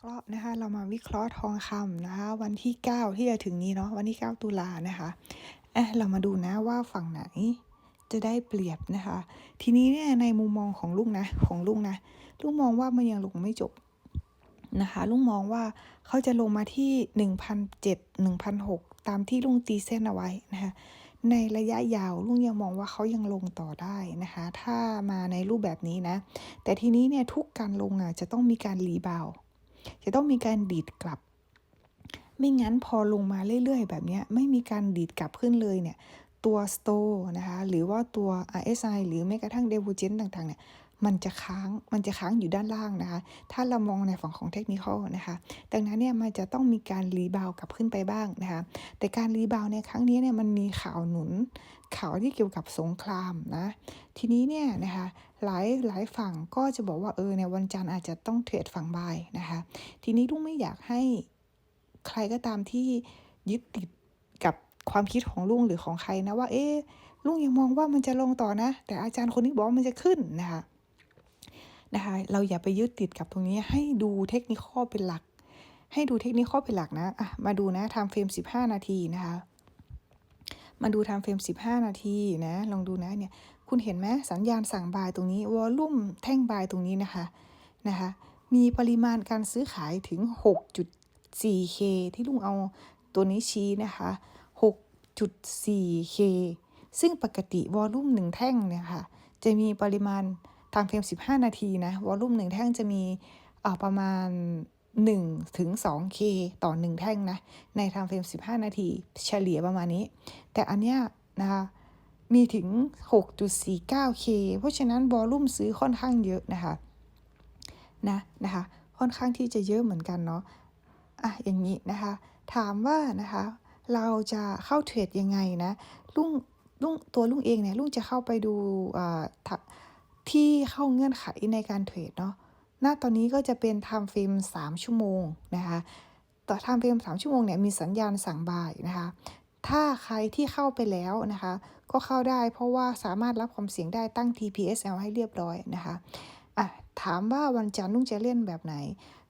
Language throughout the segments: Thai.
เคราะห์นะคะเรามาวิเคราะห์ทองคำนะคะ วันที่ 9 ที่จะถึงนี้เนาะวันที่ 9 ตุลานะคะเอะเรามาดูนะว่าฝั่งไหนจะได้เปรียบนะคะ ทีนี้เนี่ยในมุมมองของลุงนะของลุงนะลุงมองว่ามันยังลงไม่จบนะคะลุงมองว่าเขาจะลงมาที่ 1,007 1,006 ตามที่ลุงตีเส้นเอาไว้นะคะในระยะยาวลุงยังมองว่าเขายังลงต่อได้นะคะ ถ้ามาในรูปแบบนี้นะ แต่ทีนี้เนี่ยทุกการลงอะจะต้องมีการรีบาว จะต้องมีการดีดกลับ ไม่งั้นพอลงมาเรื่อยๆ แบบนี้ไม่มีการดีดกลับขึ้นเลยเนี่ยตัว s t o นะคะหรือว่าตัว RSI หรือแม้กระทั่ง divergence ต่างๆเนี่ย มันจะค้างมันจะค้างอยู่ด้านล่างนะคะ ถ้าเรามองในฝั่งของเทคนิคนะคะ ดังนั้นเนี่ยมันจะต้องมีการรีบาวกลับขึ้นไปบ้างนะคะ แต่การรีบาวในครั้งนี้เนี่ยมันมีข่าวหนุนข่าวที่เกี่ยวกับสงครามนะ ทีนี้เนี่ยนะคะหลายหลายฝั่งก็จะบอกว่าเออในวันจันทร์อาจจะต้องเทรดฝั่งบายนะคะ ทีนี้ลุงไม่อยากให้ใครก็ตามที่ยึดติดกับความคิดของลุงหรือของใครนะว่าเอ๊ลุงยังมองว่ามันจะลงต่อนะ แต่อาจารย์คนนี้บอกว่ามันจะขึ้นนะคะ นะคะเราอย่าไปยึดติดกับตรงนี้ให้ดูเทคนิคเป็นหลัก ให้ดูเทคนิคเป็นหลักนะอะมาดูนะทำเฟรม 15 นาทีนะคะมาดูทำเฟรม 15 นาทีนะ ลองดูนะเนี่ย คุณเห็นไหมสัญญาณสั่งบายตรงนี้ วอลลุ่มแท่งบายตรงนี้นะคะ นะคะ มีปริมาณการซื้อขายถึง 6.4K ที่ลุงเอาตัวนี้ชี้นะคะ 6.4K ซึ่งปกติวอลลุ่มหนึ่งแท่งเนี่ยค่ะ จะมีปริมาณ ทางเฟรม 15 นาทีนะวอลลุ่มหนึ่งแท่งจะมีประมาณ1ถึง 2K ต่อ 1 แท่งนะ ในทางเฟรม 15 นาที เฉลี่ยประมาณนี้ แต่อันเนี้ยนะคะ มีถึง 6.49K เพราะฉะนั้นวอลลุ่มซื้อค่อนข้างเยอะนะคะ นะนะคะ ค่อนข้างที่จะเยอะเหมือนกันเนาะ อะ อย่างนี้นะคะ ถามว่านะคะ เราจะเข้าเทรดยังไงนะ ลุงลุงตัวลุงเองเนี่ย ลุงจะเข้าไปดูอ่า ที่เข้าเงื่อนไขในการเทรดเนาะหน้าตอนนี้ก็จะเป็น time frame 3ชั่วโมงนะคะต่อ time frame 3ชั่วโมงเนี่ยมีสัญญาณสั่งบายนะคะ ถ้าใครที่เข้าไปแล้วนะคะ ก็เข้าได้เพราะว่าสามารถรับความเสี่ยงได้ตั้ง TPSL ให้เรียบร้อยนะคะอะถามว่าวันจันทร์ลุงจะเล่นแบบไหน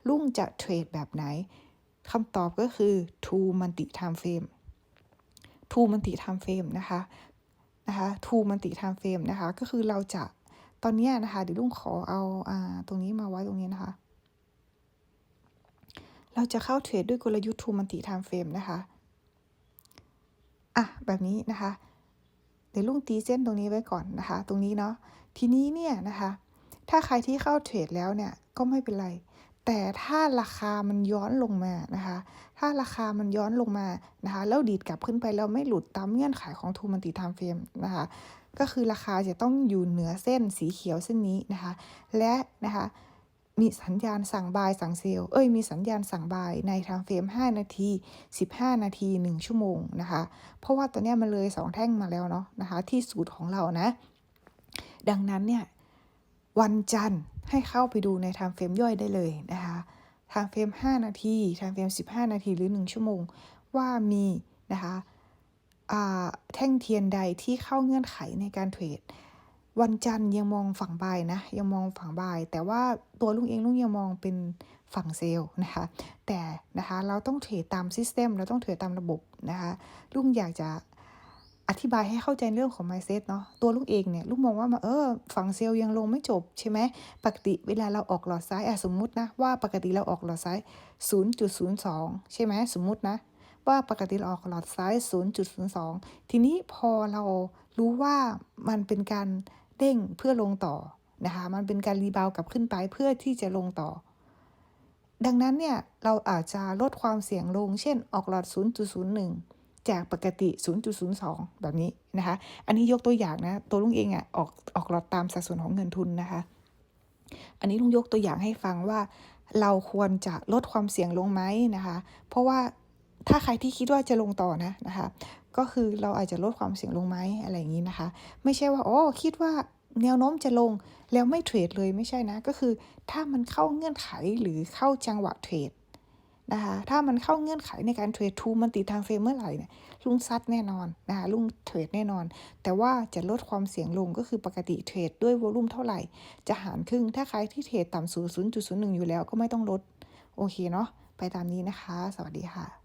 ลุงจะเทรดแบบไหนคำตอบก็คือ two multi time frame two multi time frame นะคะนะคะ two multi time frame นะคะ ก็คือเราจะ ตอนนี้นะคะเดี๋ยวลุงขอเอาอาตรงนี้มาไว้ตรงนี้นะคะ เราจะเข้าเทรดด้วยกลยุทธ์ two multi time frame นะคะอะแบบนี้นะคะ เดี๋ยวลุงตีเส้นตรงนี้ไว้ก่อนนะคะ ตรงนี้เนาะทีนี้เนี่ยนะคะ ถ้าใครที่เข้าเทรดแล้วเนี่ยก็ไม่เป็นไร แต่ถ้าราคามันย้อนลงมานะคะ ถ้าราคามันย้อนลงมานะคะ แล้วดีดกลับขึ้นไปแล้วไม่หลุดตามเงื่อนไขของทูมันติไทม์เฟรมนะคะ ก็คือราคาจะต้องอยู่เหนือเส้นสีเขียวเส้นนี้นะคะ และนะคะมีสัญญาณสั่งบายสั่งเซลเอ้ยมีสัญญาณสั่งบายในทางเฟรม 5 นาที 15 นาที 1 ชั่วโมงนะคะ เพราะว่าตัวเนี้ยมันเลย 2 แท่งมาแล้วเนาะนะคะ ที่สูตรของเรานะ ดังนั้นเนี่ยวันจันทร์ให้เข้าไปดูในทางเฟรมย่อยได้เลยนะคะทางเฟรม 5 นาทีทางเฟรม 15 นาทีหรือ 1 ชั่วโมงว่ามีนะคะ แท่งเทียนใดที่เข้าเงื่อนไขในการเทรด วันจันทร์ยังมองฝั่งบายนะ ยังมองฝั่งบาย แต่ว่าตัวลุงเองลุงยังมองเป็นฝั่งเซลล์นะคะ แต่นะคะเราต้องเทรดตามซิสเต็มเราต้องเทรดตามระบบนะคะลุงอยากจะอธิบายให้เข้าใจเรื่องของ mindset เนาะตัวลุงเองเนี่ยลุงมองว่ามาเออฝั่งเซลล์ยังลงไม่จบใช่ไหมปกติเวลาเราออกหลอดซ้ายอะสมมุตินะว่าปกติเราออกหลอดซ้าย 0.02 ใช่ไหมสมมุตินะ ว่าปกติเราออกหลอดซ้าย 0.02 ทีนี้พอเรารู้ว่ามันเป็นการเด้งเพื่อลงต่อนะคะมันเป็นการรีบาวกลับขึ้นไปเพื่อที่จะลงต่อ ดังนั้นเนี่ยเราอาจจะลดความเสี่ยงลง เช่นออกหลอด 0.01 จากปกติ 0.02 แบบนี้นะคะ อันนี้ยกตัวอย่างนะ ตัวลุงเองอะ่ะออกออกหลอดตามสัดส่วนของเงินทุนนะคะ อันนี้ลุงยกตัวอย่างให้ฟังว่า เราควรจะลดความเสี่ยงลงไหมนะคะ เพราะว่า ถ้าใครที่คิดว่าจะลงต่อนะนะคะ ก็คือเราอาจจะลดความเสี่ยงลงไหมอะไรอย่างนี้นะคะ ไม่ใช่ว่าโอ้คิดว่าแนวโน้มจะลงแล้วไม่เทรดเลยไม่ใช่นะ ก็คือถ้ามันเข้าเงื่อนไขหรือเข้าจังหวะเทรดนะคะถ้ามันเข้าเงื่อนไขในการเทรดทูมันติดทางเฟรมเมื่อไหร่เนี่ยลุงซัดแน่นอนนะคะลุงเทรดแน่นอน แต่ว่าจะลดความเสี่ยงลงก็คือปกติเทรดด้วยวอลุ่มเท่าไหร่ จะหารครึ่งถ้าใครที่เทรดต่ำสูง0.01 อยู่แล้วก็ไม่ต้องลด โอเคเนาะไปตามนี้นะคะ สวัสดีค่ะ